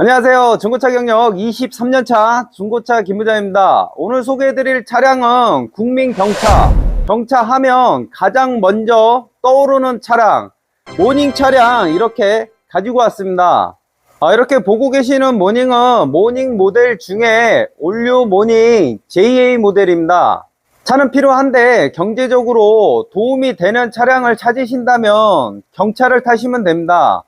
안녕하세요. 중고차 경력 23년차 중고차 김부장입니다. 오늘 소개해드릴 차량은 국민경차. 경차 하면 가장 먼저 떠오르는 차량, 모닝 차량 이렇게 가지고 왔습니다. 아, 이렇게 보고 계시는 모닝은 모닝 모델 중에 올류 모닝 JA 모델입니다. 차는 필요한데 경제적으로 도움이 되는 차량을 찾으신다면 경차를 타시면 됩니다.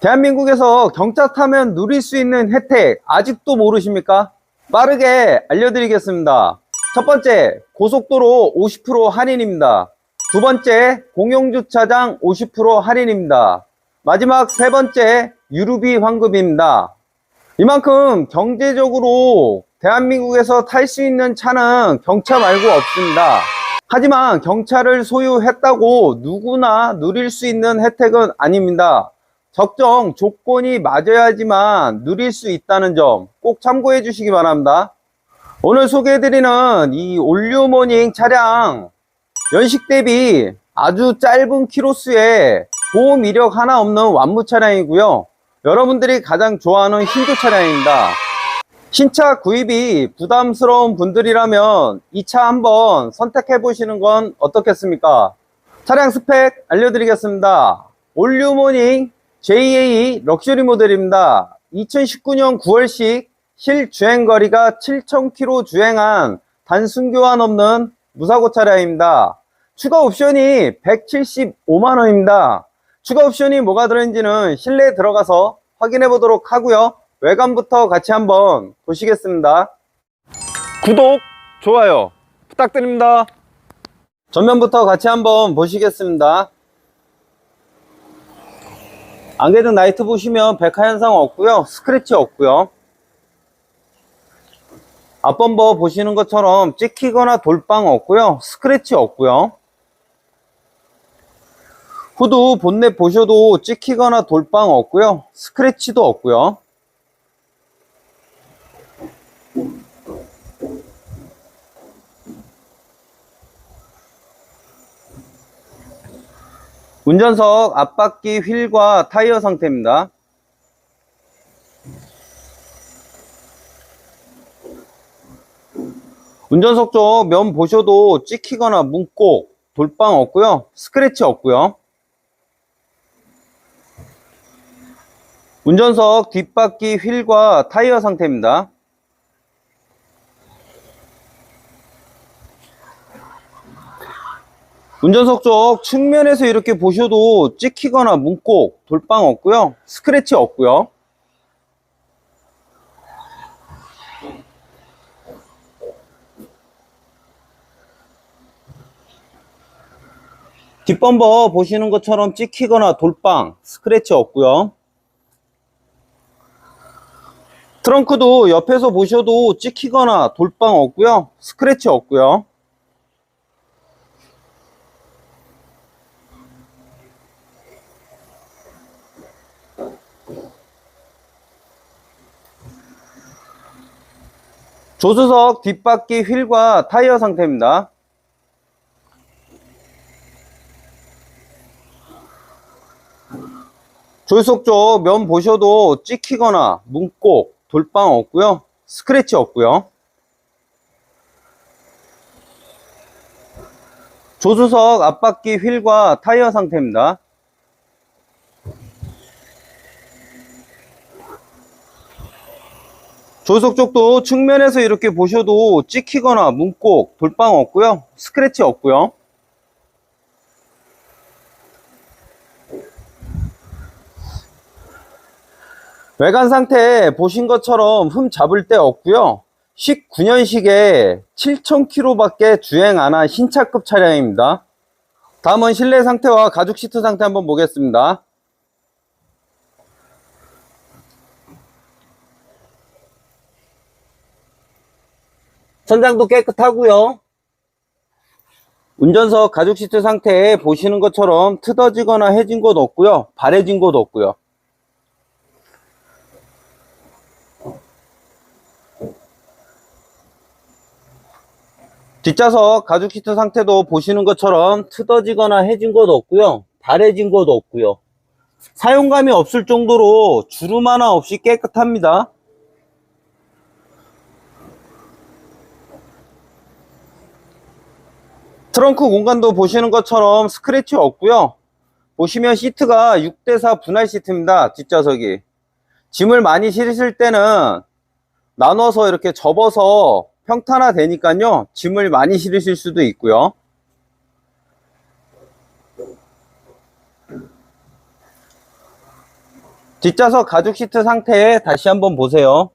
대한민국에서 경차 타면 누릴 수 있는 혜택 아직도 모르십니까? 빠르게 알려드리겠습니다. 첫 번째, 고속도로 50% 할인입니다. 두 번째, 공용주차장 50% 할인입니다. 마지막 세 번째, 유류비 환급입니다. 이만큼 경제적으로 대한민국에서 탈 수 있는 차는 경차 말고 없습니다. 하지만 경차를 소유했다고 누구나 누릴 수 있는 혜택은 아닙니다. 적정 조건이 맞아야지만 누릴 수 있다는 점 꼭 참고해 주시기 바랍니다. 오늘 소개해드리는 이 올류모닝 차량 연식 대비 아주 짧은 키로수에 보험 이력 하나 없는 완무 차량이고요. 여러분들이 가장 좋아하는 힌두 차량입니다. 신차 구입이 부담스러운 분들이라면 이 차 한번 선택해 보시는 건 어떻겠습니까? 차량 스펙 알려드리겠습니다. 올류모닝 JA 럭셔리 모델입니다. 2019년 9월식 실주행 거리가 7,000km 주행한 단순 교환 없는 무사고 차량입니다. 추가 옵션이 175만원입니다. 추가 옵션이 뭐가 들어있는지는 실내에 들어가서 확인해 보도록 하고요. 외관부터 같이 한번 보시겠습니다. 구독, 좋아요 부탁드립니다. 전면부터 같이 한번 보시겠습니다. 안개등 라이트 보시면 백화 현상 없고요. 스크래치 없고요. 앞범버 보시는 것처럼 찍히거나 돌빵 없고요. 스크래치 없고요. 후드 본넷 보셔도 찍히거나 돌빵 없고요. 스크래치도 없고요. 운전석 앞바퀴 휠과 타이어 상태입니다. 운전석 쪽 면 보셔도 찍히거나 뭉고 돌빵 없고요. 스크래치 없고요. 운전석 뒷바퀴 휠과 타이어 상태입니다. 운전석 쪽 측면에서 이렇게 보셔도 찍히거나 뭉고 돌빵 없고요. 스크래치 없고요. 뒷범버 보시는 것처럼 찍히거나 돌빵, 스크래치 없고요. 트렁크도 옆에서 보셔도 찍히거나 돌빵 없고요. 스크래치 없고요. 조수석 뒷바퀴 휠과 타이어 상태입니다. 조수석 쪽 면 보셔도 찍히거나 뭉고 돌빵 없고요. 스크래치 없고요. 조수석 앞바퀴 휠과 타이어 상태입니다. 조수석 쪽도 측면에서 이렇게 보셔도 찍히거나 뭉고 돌빵 없고요. 스크래치 없고요. 외관 상태 보신 것처럼 흠 잡을 데 없고요. 19년식에 7,000km 밖에 주행 안 한 신차급 차량입니다. 다음은 실내 상태와 가죽 시트 상태 한번 보겠습니다. 천장도 깨끗하고요. 운전석 가죽 시트 상태에 보시는 것처럼 트어지거나 해진 곳 없고요. 바래진 곳 없고요. 뒷좌석 가죽 시트 상태도 보시는 것처럼 트어지거나 해진 곳 없고요. 바래진 곳 없고요. 사용감이 없을 정도로 주름 하나 없이 깨끗합니다. 트렁크 공간도 보시는 것처럼 스크래치 없고요. 보시면 시트가 6대4 분할 시트입니다. 뒷좌석이. 짐을 많이 실으실 때는 나눠서 이렇게 접어서 평탄화 되니까요. 짐을 많이 실으실 수도 있고요. 뒷좌석 가죽 시트 상태 다시 한번 보세요.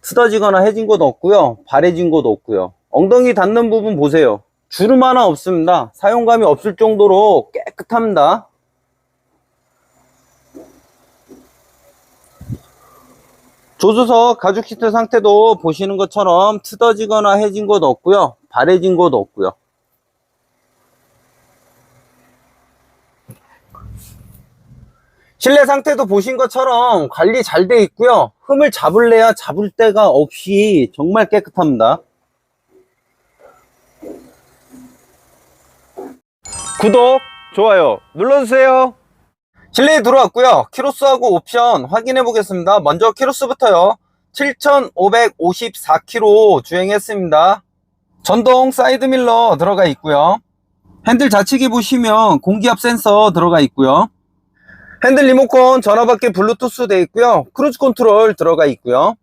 쓰러지거나 해진 곳 없고요. 바래진 곳 없고요. 엉덩이 닿는 부분 보세요. 주름 하나 없습니다. 사용감이 없을 정도로 깨끗합니다. 조수석 가죽 시트 상태도 보시는 것처럼 트어지거나 해진 곳 없고요. 바래진 곳 없고요. 실내 상태도 보신 것처럼 관리 잘 돼 있고요. 흠을 잡을래야 잡을 데가 없이 정말 깨끗합니다. 구독, 좋아요 눌러주세요. 실내에 들어왔고요. 키로수하고 옵션 확인해 보겠습니다. 먼저 키로수부터요. 7,554km 주행했습니다. 전동 사이드밀러 들어가 있고요. 핸들 좌측에 보시면 공기압 센서 들어가 있고요. 핸들 리모컨 전화받기 블루투스 되어 있고요. 크루즈 컨트롤 들어가 있고요.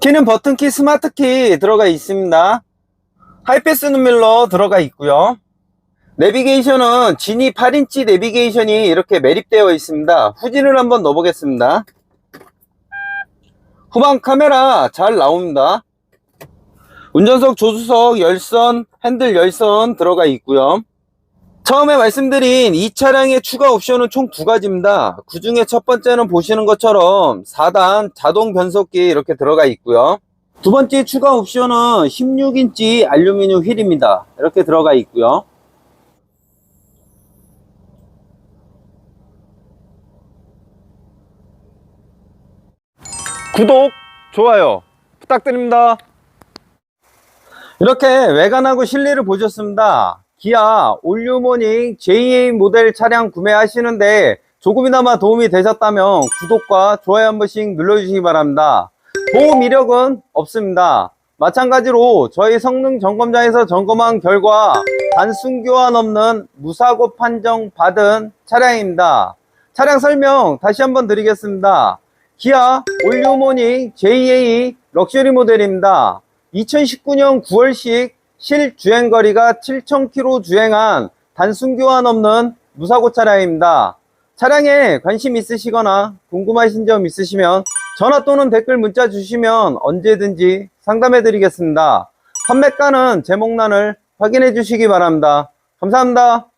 키는 버튼키 스마트키 들어가 있습니다. 하이패스 눈밀러 들어가 있고요. 내비게이션은 지니 8인치 내비게이션이 이렇게 매립되어 있습니다. 후진을 한번 넣어 보겠습니다. 후방 카메라 잘 나옵니다. 운전석 조수석 열선, 핸들 열선 들어가 있고요. 처음에 말씀드린 이 차량의 추가 옵션은 총 두 가지입니다. 그 중에 첫 번째는 보시는 것처럼 4단 자동 변속기 이렇게 들어가 있고요. 두 번째 추가 옵션은 16인치 알루미늄 휠입니다. 이렇게 들어가 있고요. 구독, 좋아요 부탁드립니다. 이렇게 외관하고 실내를 보셨습니다. 기아 올유모닝 JA 모델 차량 구매하시는데 조금이나마 도움이 되셨다면 구독과 좋아요 한 번씩 눌러주시기 바랍니다. 보험 이력은 없습니다. 마찬가지로 저희 성능 점검장에서 점검한 결과 단순 교환 없는 무사고 판정 받은 차량입니다. 차량 설명 다시 한번 드리겠습니다. 기아 올유모닝 JA 럭셔리 모델입니다. 2019년 9월식 실주행거리가 7,000km 주행한 단순 교환 없는 무사고 차량입니다. 차량에 관심 있으시거나 궁금하신 점 있으시면 전화 또는 댓글 문자 주시면 언제든지 상담해 드리겠습니다. 판매가는 제목란을 확인해 주시기 바랍니다. 감사합니다.